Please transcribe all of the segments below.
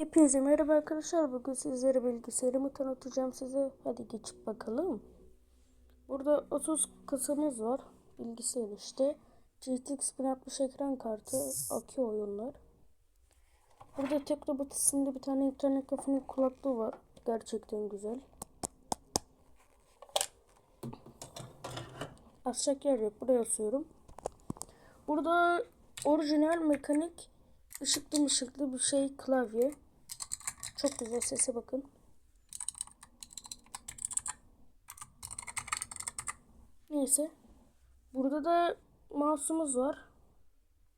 Hepinize merhaba arkadaşlar. Bugün sizlere bilgisayarımı tanıtacağım size. Hadi geçip bakalım. Burada 30 kasamız var. Bilgisayar işte. GTX 1060 ekran kartı. Akü oyunlar. Burada Teknobot isimli bir tane internet kafenin kulaklığı var. Gerçekten güzel. Asacak yer yok. Buraya asıyorum. Burada orijinal mekanik ışıklı ışıklı bir şey klavye. Çok güzel sese bakın. Neyse. Burada da mouse'umuz var.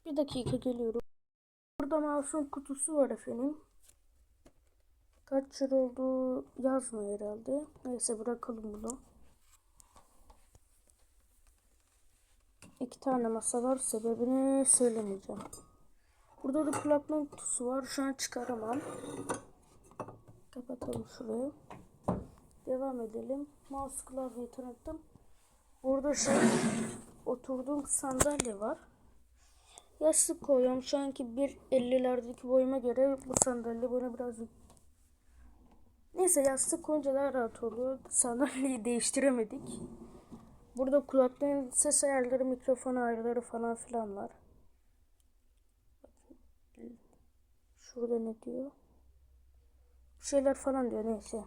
Bir dakika geliyorum. Burada mouse'un kutusu var efendim. Kaç yıl oldu yazmıyor herhalde. Neyse bırakalım bunu. İki tane masa var. Sebebini söylemeyeceğim. Burada da kulaklığın kutusu var. Şu an çıkaramam. Kapatalım şurayı. Devam edelim. Mouse klavyeyi tanıttım. Burada şey oturduğum sandalye var. Yastık koyuyorum. Şu anki 1.50'lerdeki boyuma göre bu sandalye bana biraz Neyse yastık koyunca daha rahat oluyor. Sandalyeyi değiştiremedik. Burada kulaklığın ses ayarları, mikrofon ayarları falan filan var. Şurada ne diyor? Bir şeyler falan diyor neyse.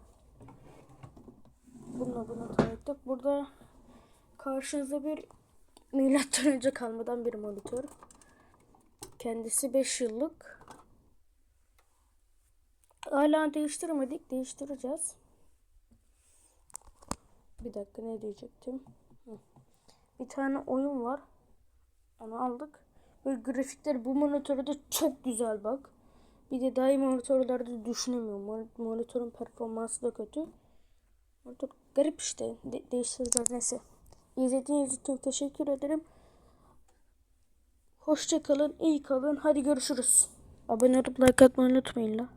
Bununla bunu tanıttık. Burada karşınızda bir milattan önce kalmadan bir monitör. Kendisi 5 yıllık. Hala değiştirmedik. Değiştireceğiz. Bir dakika ne diyecektim? Bir tane oyun var. Onu aldık. Böyle grafikler bu monitörde çok güzel bak. Bir de daha iyi monitörlerde düşünemiyorum. Monitörün performansı da kötü. Monitör garip işte. De değiştireceğiz neyse. İzlediğiniz için teşekkür ederim. Hoşça kalın, iyi kalın. Hadi görüşürüz. Abone olup like atmayı unutmayın la.